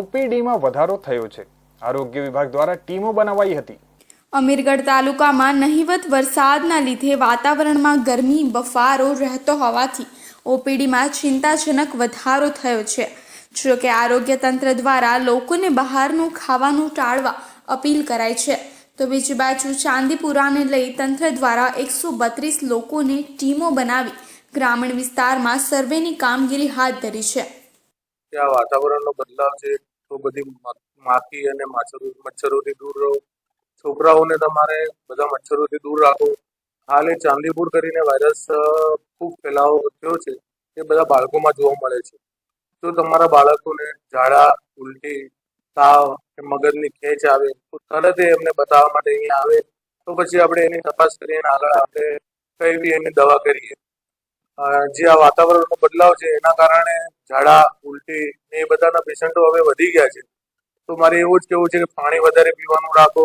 ઓપીડીમાં વધારો થયો છે. આરોગ્ય વિભાગ દ્વારા ટીમો બનાવાઈ હતી. અમીરગઢ તાલુકામાં નહિવત વરસાદના લીધે વાતાવરણમાં ગરમી, બફારો રહેતો હોવાથી ઓપીડીમાં ચિંતાજનક વધારો થયો છે. જો કે આરોગ્ય તંત્ર દ્વારા લોકોને બહારનું ખાવાનું ટાળવા અપીલ કરાઈ છે. તો બીજી બાજુ ચાંદીપુરાને લઈ તંત્ર દ્વારા એકસો બત્રીસ લોકોને ટીમો બનાવી ગ્રામીણ વિસ્તારમાં સર્વેની કામગીરી હાથ ધરી છે. કે આ વાતાવરણનો બદલાવ છે, તો બધી માખી અને માછરો, મચ્છરોથી દૂર રહો. છોકરાઓને તમારે બધા મચ્છરોથી દૂર રાખો. હાલ એ ચાંદીપુર કરીને વાયરસ ખૂબ ફેલાવો થયો છે, એ બધા બાળકોમાં જોવા મળે છે. જો તમારા બાળકોને ઝાડા, ઉલટી, તાવ કે મગજની ખેંચ આવે, તો તરત એ એમને બતાવવા માટે અહીંયા આવે. તો પછી આપણે એની તપાસ કરીને આગળ આપણે કઈ બી એની દવા કરીએ. જે આ વાતાવરણનો બદલાવ છે, એના કારણે ઝાડા, ઉલટી એ બધાના પેશન્ટો હવે વધી ગયા છે. તો મારે એવું જ કેવું છે કે પાણી વધારે પીવાનું રાખો.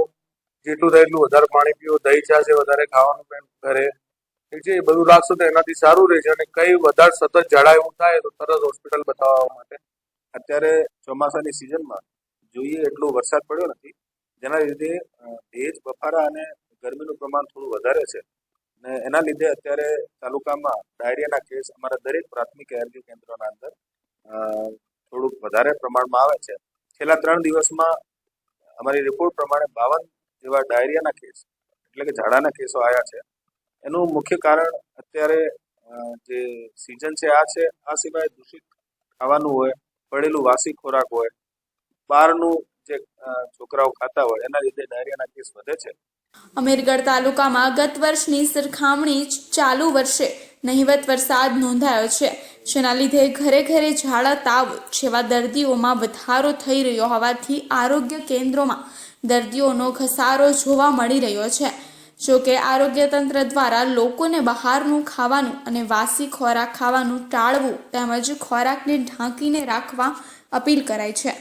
જેટલું થાય એટલું વધારે પાણી પીવો દહીં, ચા છે વધારે ખાવાનું પણ ઘરે. ઠીક છે, એ બધું રાખશો તો એનાથી સારું રહેશે અને કઈ વધારે સતત ઝાડા એવું થાય તો તરત હોસ્પિટલ બતાવવા માટે. અત્યારે ચોમાસાની સિઝનમાં જોઈએ એટલો વરસાદ પડ્યો નથી. જેના લીધે ભેજ, બફારા અને ગરમીનું પ્રમાણ થોડું વધારે છે. અને એના લીધે અત્યારે તાલુકામાં ડાયરિયાના કેસ અમારા દરેક પ્રાથમિક આરોગ્ય કેન્દ્રોના અંદર થોડુંક વધારે પ્રમાણમાં આવે છે. છેલ્લા ત્રણ દિવસમાં અમારી રિપોર્ટ પ્રમાણે બાવન જેવા ડાયરિયાના કેસ, એટલે કે ઝાડાના કેસો આવ્યા છે. એનું મુખ્ય કારણ અત્યારે જે સિઝન છે આ છે, આ સિવાય દૂષિત ખાવાનું હોય, પડેલું વાસી ખોરાક હોય, બહારનું જે છોકરાઓ ખાતા હોય, એના લીધે ડાયરિયાના કેસ વધે છે. અમીરગઢ તાલુકામાં ગત વર્ષની સરખામણી ચાલુ વર્ષે નહિવત વરસાદ નોંધાયો છે. જેના લીધે ઘરે ઘરે ઝાડા, તાવ જેવા દર્દીઓમાં વધારો થઈ રહ્યો હોવાથી આરોગ્ય કેન્દ્રોમાં દર્દીઓનો ઘસારો જોવા મળી રહ્યો છે. જો કે આરોગ્ય તંત્ર દ્વારા લોકોને બહારનું ખાવાનું અને વાસી ખોરાક ખાવાનું ટાળવું તેમજ ખોરાકને ઢાંકીને રાખવા અપીલ કરાઈ છે.